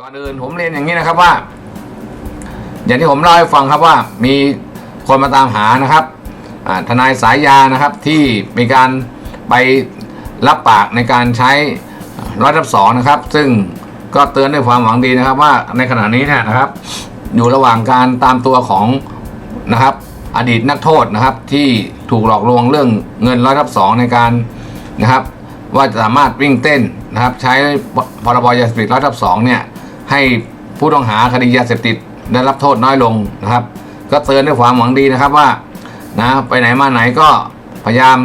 ก่อนอื่นผมเรียนอย่างนี้นะครับว่า อย่างที่ผมเล่าให้ฟังครับว่ามีคนมาตามหานะครับทนายสายยานะครับที่มีการไปรับปากในการใช้ร้อยทับสองนะครับ ซึ่งก็เตือนด้วยความหวังดีนะครับ ว่าในขณะนี้เนี่ยนะครับ อยู่ระหว่างการตามตัวของนะครับ อดีตนักโทษนะครับ ที่ถูกหลอกลวงเรื่องเงินร้อยทับสองในการนะครับ ว่าจะสามารถวิ่งเต้นนะครับ ใช้พรบยาเสพติดร้อยทับสองเนี่ย ให้ผู้ต้องหาคดียาเสพติดได้รับโทษน้อยลงนะครับ ก็เตือนด้วยความหวังดีนะครับว่านะไปไหนมาไหนก็พยายาม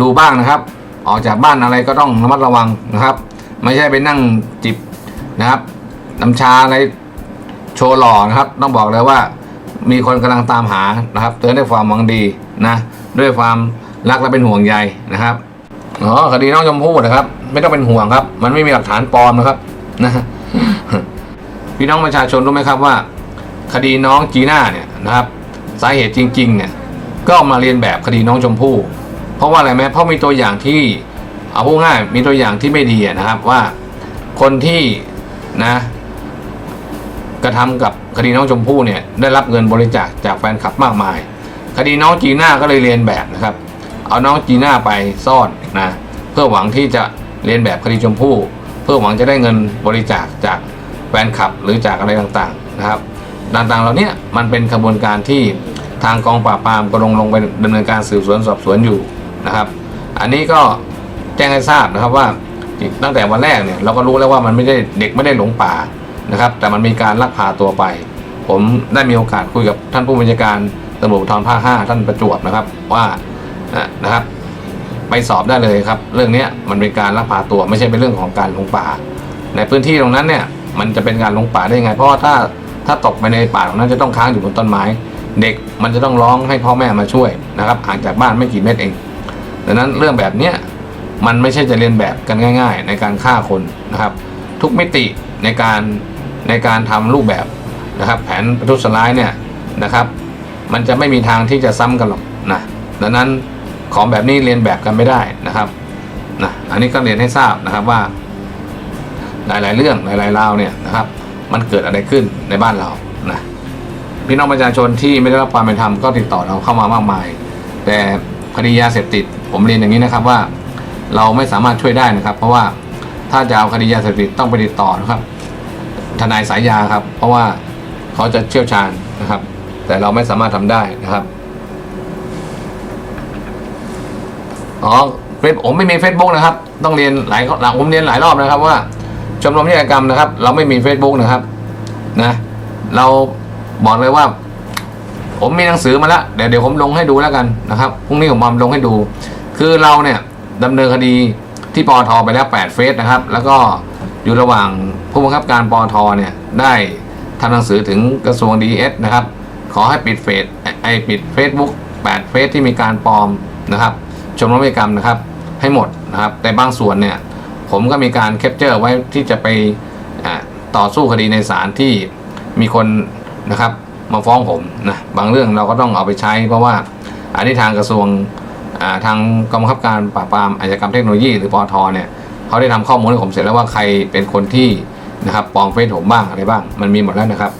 ดูบ้างนะครับ ออกจากบ้านอะไรก็ต้องระมัดระวังนะครับ ไม่ใช่ไปนั่งจิบนะครับน้ำชาอะไรโชว์หล่อนะครับ ต้องบอกเลยว่ามีคนกำลังตามหานะครับ เตือนด้วยความหวังดีนะ ด้วยความรักและเป็นห่วงใยนะครับอ๋อคดีน้องชมพู่นะครับ ไม่ต้องเป็นห่วงครับ มันไม่มีหลักฐานปลอมนะครับนะ พี่น้องประชาชนรู้ไหมครับว่า คดีน้องจีน่าเนี่ยนะครับสาเหตุจริงๆเนี่ยก็เอามาเรียนแบบคดีน้องชมพู่ เพราะว่าอะไรไหมเพราะมีตัวอย่างที่เอาพูดง่ายมีตัวอย่างที่ไม่ดีนะครับว่าคนที่นะกระทำกับคดีน้องชมพู่เนี่ยได้รับเงินบริจาคจากแฟนคลับมากมาย คดีน้องจีน่าก็เลยเรียนแบบนะครับ เอาน้องจีน่าไปซ่อนนะเพื่อหวังที่จะเรียนแบบคดีชมพู่ เพื่อหวังจะได้เงินบริจาคจาก แฟนคลับหรือจากอะไรต่างๆนะครับ ต่างๆเหล่านี้มันเป็นขบวนการที่ทางกองปราบปรามก็ลงลงไปดำเนินการสืบสวนสอบสวนอยู่นะครับ อันนี้ก็แจ้งให้ทราบนะครับว่าตั้งแต่วันแรกเนี่ยเราก็รู้แล้วว่ามันไม่ได้เด็กไม่ได้หลงป่านะครับ แต่มันมีการลักพาตัวไป ผมได้มีโอกาสคุยกับท่านผู้บัญชาการตำรวจภูธรภาค5ท่านประจวบนะครับว่านะครับ ไปสอบได้เลยครับ เรื่องนี้มันเป็นการลักพาตัวไม่ใช่เป็นเรื่องของการหลงป่า ในพื้นที่ตรงนั้นเนี่ย มันจะเป็นการลงป่าได้ยังไง เพราะว่าถ้าถ้าตกไปในป่าตรงนั้นจะต้องค้างอยู่บนต้นไม้ เด็กมันจะต้องร้องให้พ่อแม่มาช่วยนะครับห่างจากบ้านไม่กี่เมตรเองดังนั้นเรื่องแบบเนี้ยมันไม่ใช่จะเรียนแบบกันง่าย ๆ ในการฆ่าคนนะครับ ทุกมิติในการในการทำรูปแบบนะครับ แผนประทุษร้ายเนี่ยนะครับ มันจะไม่มีทางที่จะซ้ำกันหรอกนะดังนั้นของแบบนี้เรียนแบบกันไม่ได้นะครับนะอันนี้ก็เรียนให้ทราบนะครับว่า หลาย ๆ เรื่องหลายๆราวเนี่ยนะครับมันเกิดอะไรขึ้นในบ้านเรานะพี่น้องประชาชนที่ไม่ได้รับความเป็นธรรมก็ติดต่อเราเข้ามามากมาย แต่คดียาเสพติดผมเรียนอย่างนี้นะครับว่า เราไม่สามารถช่วยได้นะครับ เพราะว่าถ้าจะเอาคดียาเสพติดต้องไปติดต่อนะครับ ทนายสายยาครับ เพราะว่าเขาจะเชี่ยวชาญนะครับ แต่เราไม่สามารถทำได้นะครับอ๋อเฟซผมไม่มี Facebook นะครับ ต้องเรียนหลายหลังผมเรียนหลายรอบนะครับว่า ชมรมนิติกรรมนะครับ เราไม่มี Facebook นะครับ นะ เราบอกเลยว่า ผมมีหนังสือมาแล้วเดี๋ยวเดี๋ยวผมลงให้ดูแล้วกันนะครับพรุ่งนี้ผมมาลงให้ดู คือเราเนี่ยดำเนินคดีที่ปอทไปแล้ว8เฟสนะครับ แล้วก็อยู่ระหว่างผู้บังคับการปอทเนี่ยได้ทำหนังสือถึงกระทรวงดีเอสนะครับ ขอให้ปิดเฟซไอปิด Facebook 8เฟสที่มีการปลอมนะครับชมรมนิติกรรมนะครับ ให้หมดนะครับ แต่บางส่วนเนี่ย ผมก็มีการแคปเจอร์ไว้ที่จะไปต่อสู้คดีในศาลที่มีคนนะครับมาฟ้องผมนะบางเรื่องเราก็ต้องเอาไปใช้ เพราะว่าอันนี้ทางกระทรวงทางกองบังคับการปราบปรามอาชญากรรมเทคโนโลยีหรือปอทเนี่ยเขาได้ทำข้อมูลให้ผมเสร็จแล้วว่าใครเป็นคนที่นะครับปลอมเฟซผมบ้างอะไรบ้าง มันมีหมดแล้วนะครับ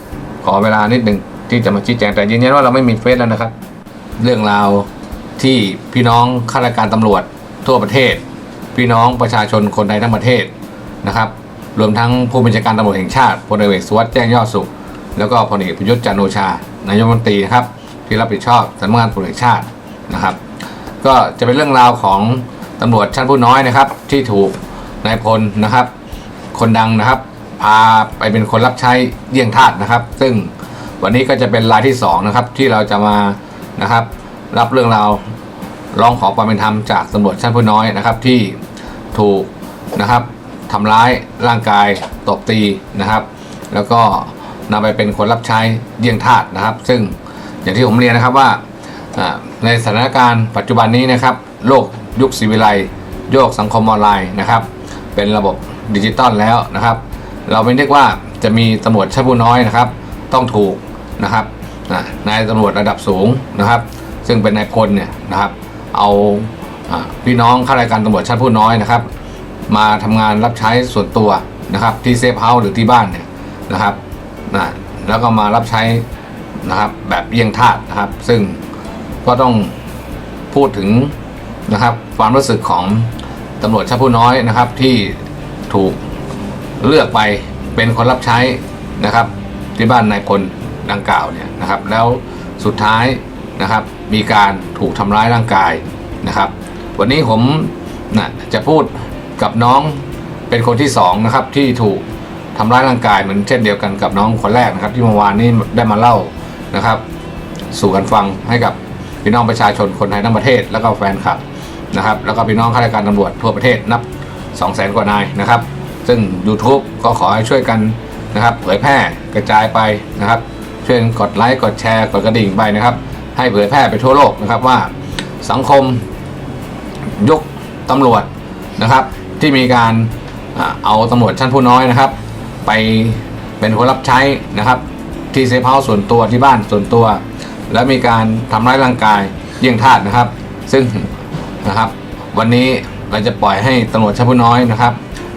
ขอเวลานิดหนึ่งที่จะมาชี้แจงแต่ยืนยันว่าเราไม่มีเฟซแล้วนะครับ เรื่องราวที่พี่น้องข้าราชการตำรวจทั่วประเทศ พี่น้องประชาชนคนไทยทั้งประเทศนะครับรวมทั้งผู้บัญชาการตำรวจแห่งชาติพลเอกสุวัสด์แจ้งยอดสุข แล้วก็พลเอกประยุทธ์จันโอชานายกรัฐมนตรีนะครับที่รับผิดชอบสำนักงานตำรวจแห่งชาตินะครับ ก็จะเป็นเรื่องราวของตำรวจชั้นผู้น้อยนะครับ ที่ถูกนายพลนะครับ คนดังนะครับ พาไปเป็นคนรับใช้เยี่ยงทาสนะครับ ซึ่งวันนี้ก็จะเป็นรายที่สองนะครับที่เราจะมานะครับ รับเรื่องราวร้องขอความเป็นธรรมจากตำรวจชั้นผู้น้อยนะครับที่ ถูกนะครับทำร้ายร่างกายตบตีนะครับ แล้วก็นำไปเป็นคนรับใช้เยี่ยงทาสนะครับ ซึ่งอย่างที่ผมเรียนนะครับว่าในสถานการณ์ปัจจุบันนี้นะครับ โลกยุคศิวิไลย์โยกสังคมออนไลน์นะครับ เป็นระบบดิจิตอลแล้วนะครับ เราไม่เรียกว่าจะมีตำรวจชั้นผู้น้อยนะครับ ต้องถูกนะครับนายตำรวจระดับสูงนะครับ ซึ่งเป็นนายพลเนี่ยนะครับ เอา พี่น้องข้าราชการตำรวจชั้นผู้น้อยนะครับ มาทำงานรับใช้ส่วนตัวนะครับ ที่เซฟเฮาส์หรือที่บ้านเนี่ยนะครับนะแล้วก็มารับใช้นะครับแบบเยี่ยงทาสนะครับ ซึ่งก็ต้องพูดถึงนะครับ ความรู้สึกของตำรวจชั้นผู้น้อยนะครับ ที่ถูกเลือกไปเป็นคนรับใช้นะครับ ที่บ้านนายพลดังกล่าวเนี่ยนะครับ แล้วสุดท้ายนะครับ มีการถูกทำร้ายร่างกายนะครับ วันนี้ผมนะจะพูดกับน้องเป็นคนที่สองนะครับที่ถูกทำร้ายร่างกายเหมือนเช่นเดียวกันกับน้องคนแรกนะครับ ที่เมื่อวานนี้ได้มาเล่านะครับ สู่กันฟังให้กับพี่น้องประชาชนคนไทยทั้งประเทศ แล้วก็แฟนคลับนะครับ แล้วก็พี่น้องข้าราชการตำรวจทั่วประเทศนับ 2 0 0แสนกว่านายนะครับ ซึ่ง YouTube ก็ขอให้ช่วยกันนะครับ เผยแพร่กระจายไปนะครับช่วยกันกดไลค์กดแชร์กดกระดิ่งไปนะครับ ให้เผยแพร่ไปทั่วโลกนะครับว่าสังคม ยกตำรวจนะครับ ที่มีการเอาตำรวจชั้นผู้น้อยนะครับ ไปเป็นคนรับใช้นะครับที่เซฟเฮาส์ส่วนตัวที่บ้านส่วนตัว แล้วมีการทำร้ายร่างกายเยี่ยงทาสนะครับ ซึ่งนะครับวันนี้เราจะปล่อยให้ตำรวจชั้นผู้น้อยนะครับ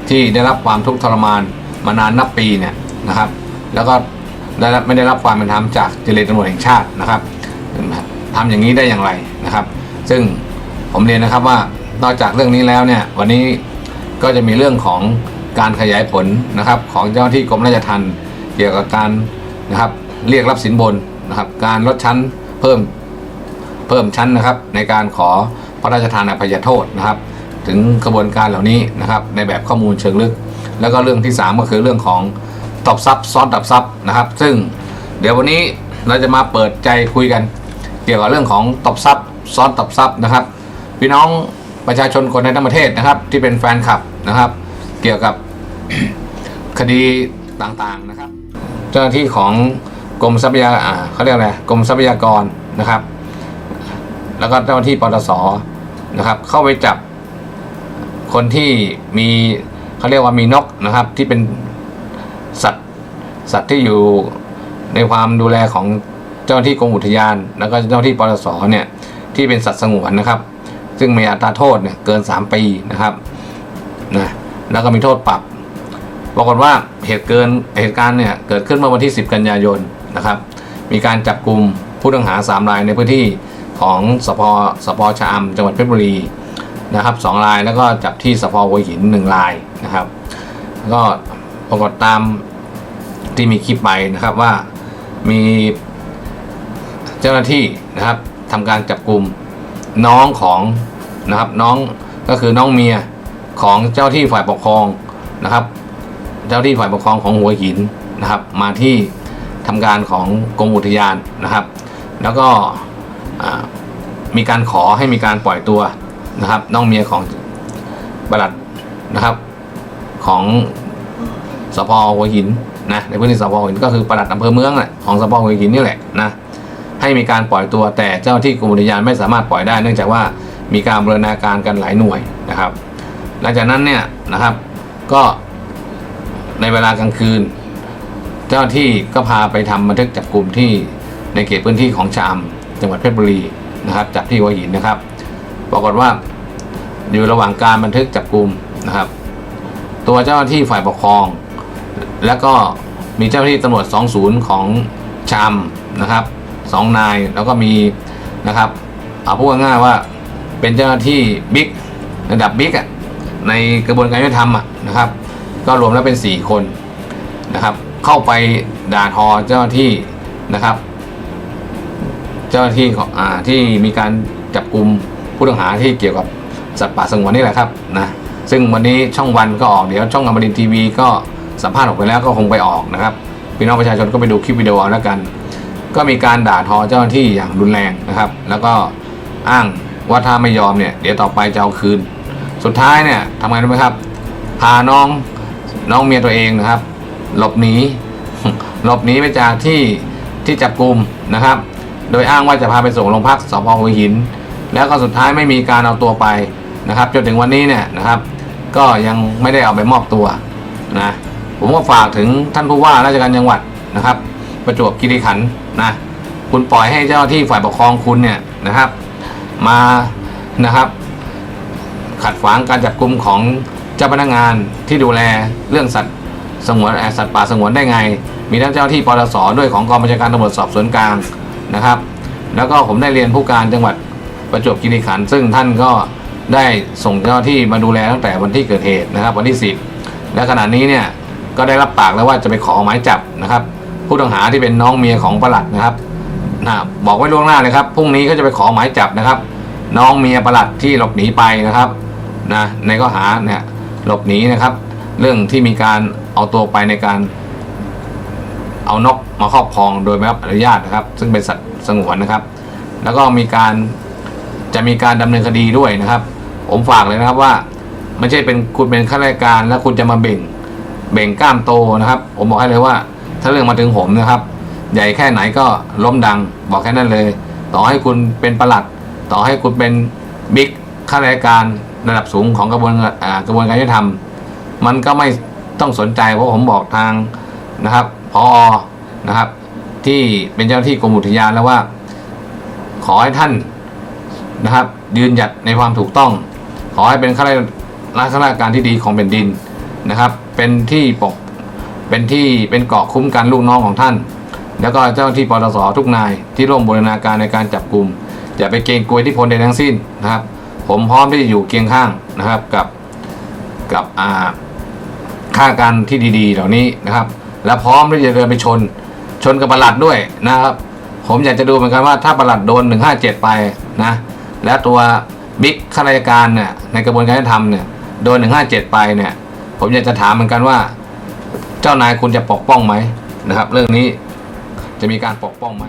ที่ได้รับความทุกข์ทรมานมานานนับปีเนี่ยนะครับ แล้วก็ได้รับไม่ได้รับความเป็นธรรมจากเจริญตำรวจแห่งชาตินะครับทำอย่างนี้ได้อย่างไรนะครับ ซึ่ง ผมเรียนนะครับว่านอกจากเรื่องนี้แล้วเนี่ยวันนี้ก็จะมีเรื่องของการขยายผลนะครับของเจ้าหน้าที่กรมราชทัณฑ์เกี่ยวกับการนะครับเรียกรับสินบนนะครับการลดชั้นเพิ่มเพิ่มชั้นนะครับ ในการขอพระราชทานอภัยโทษนะครับ ถึงกระบวนการเหล่านี้นะครับในแบบข้อมูลเชิงลึก แล้วก็เรื่องที่ 3 ก็คือเรื่องของตอบซับซ้อนตอบซับนะครับ ซึ่งเดี๋ยววันนี้เราจะมาเปิดใจคุยกัน เกี่ยวกับเรื่องของตอบซับซ้อนตอบซับนะครับ พี่น้องประชาชนคนในทั้งประเทศนะครับ ที่เป็นแฟนคลับนะครับ เกี่ยวกับคดีต่างๆนะครับ เจ้าหน้าที่ของกรมทรัพยาเขาเรียกอะไรกรมทรัพยากรนะครับ แล้วก็เจ้าหน้าที่ปตสนะครับ เข้าไปจับคนที่มีเขาเรียกว่ามีนกนะครับ ที่เป็นสัตว์สัตว์ที่อยู่ในความดูแลของเจ้าหน้าที่กรมอุทยาน แล้วก็เจ้าหน้าที่ปตสเนี่ยที่เป็นสัตว์สงวนนะครับ ซึ่งมีอัตราโทษเนี่ยเกิน 3 ปีนะครับนะแล้วก็มีโทษปรับปรากฏว่าเหตุเกินเหตุการณ์เนี่ยเกิดขึ้นเมื่อวันที่ 10 กันยายนนะครับ มีการจับกลุ่มผู้ต้องหา 3 รายในพื้นที่ของสพสพชะอำจังหวัดเพชรบุรีนะครับสองรายแล้วก็จับที่สพหัวหิน 1 รายนะครับ ก็ปรากฏตามที่มีคลิปไปนะครับว่ามีเจ้าหน้าที่นะครับทำการจับกลุ่มน้องของ นะครับน้องก็คือน้องเมียของเจ้าที่ฝ่ายปกครองนะครับ เจ้าที่ฝ่ายปกครองของหัวหินนะครับ มาที่ทำการของกรมอุทยานนะครับ แล้วก็มีการขอให้มีการปล่อยตัวนะครับ น้องเมียของบลัดนะครับของสพหัวหินนะในพื้นที่สพหัวหินก็คือปลัดอำเภอเมืองแหละของสพหัวหินนี่แหละนะให้มีการปล่อยตัวแต่เจ้าที่กรมอุทยานไม่สามารถปล่อยได้ เนื่องจากว่า มีการบูรณาการกันหลายหน่วยนะครับ หลังจากนั้นเนี่ยนะครับก็ในเวลากลางคืน เจ้าที่ก็พาไปทำบันทึกจับกลุ่มที่ในเขตพื้นที่ของชามจังหวัดเพชรบุรีนะครับจับที่หัวหินนะครับปรากฏว่าอยู่ระหว่างการบันทึกจับกลุ่มนะครับ ตัวเจ้าหน้าที่ฝ่ายปกครอง แล้วก็มีเจ้าหน้าที่ตำรวจ 20 ของชามนะครับสองนายแล้วก็มีนะครับเอาพูดง่ายๆว่า เป็นเจ้าหน้าที่บิ๊กระดับบิ๊กอะในกระบวนการยุติธรรมอะนะครับ ก็รวมแล้วเป็น 4 คนนะครับ เข้าไปด่าทอเจ้าหน้าที่นะครับ เจ้าหน้าที่ของอ่าที่มีการจับกลุ่มผู้ต้องหาที่เกี่ยวกับสัตว์ป่าสงวนนี่แหละครับนะซึ่งวันนี้ช่องวันก็ออกเดี๋ยวช่องอมรินทีวีก็สัมภาษณ์ออกไปแล้วก็คงไปออกนะครับพี่น้องประชาชนก็ไปดูคลิปวิดีโอแล้วกัน ก็มีการด่าทอเจ้าหน้าที่อย่างรุนแรงนะครับ แล้วก็อ้าง ว่าถ้าไม่ยอมเนี่ยเดี๋ยวต่อไปจะเอาคืน สุดท้ายเนี่ยทำไงรู้ไหมครับ พาน้องน้องเมียตัวเองนะครับ หลบหนีหลบหนีไปจากที่ที่จับกลุ่มนะครับ โดยอ้างว่าจะพาไปส่งโรงพักสพหัวหิน แล้วก็สุดท้ายไม่มีการเอาตัวไปนะครับ จนถึงวันนี้เนี่ยนะครับ ก็ยังไม่ได้เอาไปมอบตัวนะผมก็ฝากถึงท่านผู้ว่าราชการจังหวัดนะครับ ประจวบคีรีขันธ์นะคุณปล่อยให้เจ้าหน้าที่ฝ่ายปกครองคุณเนี่ยนะครับ มานะครับ ขัดขวางการจับกลุ่มของเจ้าพนักงานที่ดูแลเรื่องสัตว์สงวนสัตว์ป่าสงวนได้ไง มีทั้งเจ้าที่ปตสด้วยของกองบัญชาการตำรวจสอบสวนกลางนะครับ แล้วก็ผมได้เรียนผู้การจังหวัดประจวบคีรีขันธ์ซึ่งท่านก็ได้ส่งเจ้าหน้าที่มาดูแลตั้งแต่วันที่เกิดเหตุนะครับ วันที่ 10 และขณะนี้เนี่ยก็ได้รับปากแล้วว่าจะไปขอหมายจับนะครับ ผู้ต้องหาที่เป็นน้องเมียของประหลัดนะครับ นะบอกไว้ล่วงหน้าเลยครับพรุ่งนี้ก็จะไปขอหมายจับนะครับ น้องเมียประหลัดที่หลบหนีไปนะครับนะในข้อหาเนี่ยหลบหนีนะครับ เรื่องที่มีการเอาตัวไปในการ เอานกมาครอบครองโดยไม่รับอนุญาตนะครับ ซึ่งเป็นสัตว์สงวนนะครับ แล้วก็มีการจะมีการดำเนินคดีด้วยนะครับ ผมฝากเลยนะครับว่าไม่ใช่เป็นคุณเป็นข้าราชการแล้วคุณจะมาเบ่งเบ่งกล้ามโตนะครับ ผมบอกให้เลยว่า ถ้าเรื่องมาถึงผมนะครับ ใหญ่แค่ไหนก็ล้มดัง บอกแค่นั้นเลย ต่อให้คุณเป็นประหลัด ต่อให้คุณเป็นบิ๊กข้าราชการระดับสูงของกระบวนกระบวนการยุติธรรม มันก็ไม่ต้องสนใจเพราะผมบอกทางนะครับพอนะครับ ที่เป็นเจ้าหน้าที่กรมอุทยานแล้วว่า ขอให้ท่านนะครับ ยืนหยัดในความถูกต้อง ขอให้เป็นข้าราชการที่ดีของแผ่นดินนะครับ เป็นที่ปกเป็นที่เป็นเกาะคุ้มกันลูกน้องของท่าน แล้วก็เจ้าหน้าที่ปตสทุกนายที่ร่วมบูรณาการในการจับกลุ่มอย่าไปเกรงกลัวที่พลใดทั้งสิ้นนะครับ ผมพร้อมที่จะอยู่เคียงข้างนะครับกับกับอ่าค่าการที่ดีๆ เหล่านี้นะครับ และพร้อมที่จะเดินไปชน ชนกับประหลัดด้วยนะครับ ผมอยากจะดูเหมือนกันว่าถ้าประหลัดโดน 157 ไปนะและตัวบิ๊กข้าราชการเนี่ยในกระบวนการยุติธรรมเนี่ยโดน 157 ไปเนี่ย ผมอยากจะถามเหมือนกันว่า เจ้านายคุณจะปกป้องไหมนะครับ เรื่องนี้ จะมีการปกป้องไหม